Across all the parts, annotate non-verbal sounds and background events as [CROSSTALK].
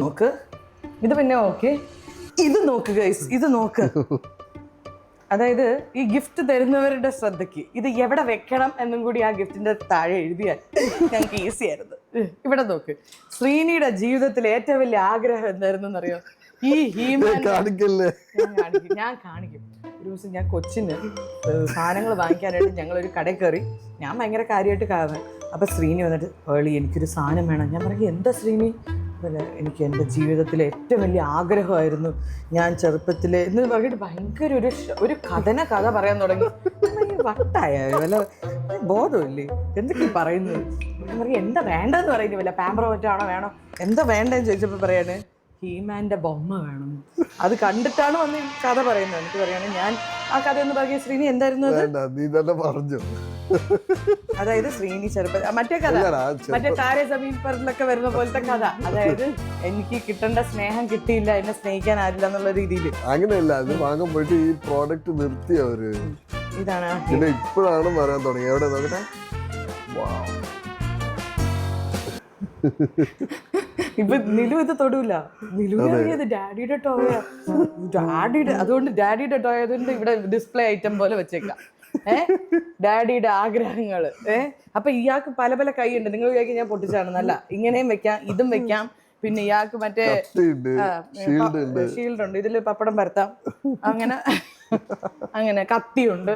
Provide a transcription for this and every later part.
നോക്ക്. ഇത് പിന്നെ ഓക്കെ. ഇത് നോക്ക് ഗൈസ് ഇത് നോക്ക്. [LAUGHS] അതായത് ഈ ഗിഫ്റ്റ് തരുന്നവരുടെ ശ്രദ്ധയ്ക്ക്. ഇത് എവിടെ വെക്കണം എന്നും കൂടി ആ ഗിഫ്റ്റിന്റെ താഴെ എഴുതിയാൽ ഞങ്ങൾക്ക് ഈസി ആയിരുന്നു. ഇവിടെ നോക്ക്. ശ്രീനിയുടെ ജീവിതത്തിൽ ഏറ്റവും വലിയ ആഗ്രഹം എന്തായിരുന്നു എന്നറിയോ ഈ ഹീമാൻ കാണിക്കല്ലേ? ഞാൻ കാണിക്കും. ഒരു ദിവസം ഞാൻ കൊച്ചിന് സാധനങ്ങൾ വാങ്ങിക്കാനായിട്ട് ഞങ്ങൾ ഒരു കടയിൽ കയറി. ഞാൻ ഭയങ്കര കാര്യമായിട്ട് കാണുന്നത്. അപ്പൊ ശ്രീനി വന്നിട്ട് ഏളി എനിക്കൊരു സാധനം വേണം. ഞാൻ പറഞ്ഞു എന്താ ശ്രീനി? പിന്നെ എനിക്ക് എന്റെ ജീവിതത്തിലെ ഏറ്റവും വലിയ ആഗ്രഹമായിരുന്നു ഞാൻ ചെറുപ്പത്തിൽ എന്ന് പറഞ്ഞിട്ട് ഭയങ്കര ഒരു ഒരു കഥന കഥ പറയാൻ തുടങ്ങി. വട്ടായ? വല്ല ബോധമില്ലേ? എന്തൊക്കെ പറയുന്നത്? പറയും എന്താ വേണ്ടതെന്ന് പറയുന്നത് വല്ല പാമ്പറോ മറ്റാണോ വേണോ? എന്താ വേണ്ടതെന്ന് ചോദിച്ചപ്പോൾ പറയാണ് ഹീമാന്റെ ബൊമ്മ വേണം. അത് കണ്ടിട്ടാണ് വന്ന് കഥ പറയുന്നത്. എനിക്ക് പറയുകയാണെങ്കിൽ ഞാൻ ആ കഥ എന്ന് പറയുക ശ്രീനി എന്തായിരുന്നു നീ തന്നെ പറഞ്ഞു. അതായത് ശ്രീനി ചെറുപ്പ മറ്റേ കഥ. മറ്റേ താരെ സമീൻ പറിലൊക്കെ വരുന്ന പോലത്തെ കഥ. അതായത് എനിക്ക് കിട്ടേണ്ട സ്നേഹം കിട്ടിയില്ല എന്നെ സ്നേഹിക്കാൻ ആരില്ല എന്നുള്ള രീതിയിൽ അങ്ങനെയല്ല അത് വാങ്ങാൻ പോയിട്ട് ഈ പ്രോഡക്റ്റ് നിർത്തി അവർ. ഇതാണ്. പിന്നെ ഇപ്പോഴാണ് പറയാൻ തുടങ്ങി എവിടെ നോക്കട്ടെ. ഇപ്പൊ നിലു ഇത് തൊടൂല. നിലുവിനറിയത് ഡാഡിയുടെ ടോയ ഡാഡിയുടെ അതുകൊണ്ട് ഡാഡിയുടെ ടോയ അതുകൊണ്ട് ഇവിടെ ഡിസ്പ്ലേ ഐറ്റം പോലെ വെച്ചേക്കാം. ഏ? ഡാഡിയുടെ ആഗ്രഹങ്ങൾ. ഏഹ് അപ്പൊ ഇയാൾക്ക് പല പല കൈയുണ്ട്. നിങ്ങൾ വിചാരിക്കും ഞാൻ പൊട്ടിച്ചാണെന്നല്ല ഇങ്ങനെയും വെക്കാം ഇതും വെക്കാം. പിന്നെ ഇയാൾക്ക് മറ്റേ ഷീൽഡ് ഉണ്ട്. ഇതിൽ പപ്പടം പരത്താം. അങ്ങനെ അങ്ങനെ കത്തിയുണ്ട്.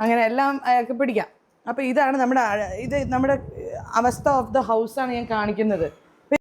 അങ്ങനെ എല്ലാം അയാൾക്ക് പിടിക്കാം. അപ്പൊ ഇതാണ് നമ്മുടെ ഇത് നമ്മുടെ അവസ്ഥ ഓഫ് ദ ഹൗസ് ആണ് ഞാൻ കാണിക്കുന്നത്.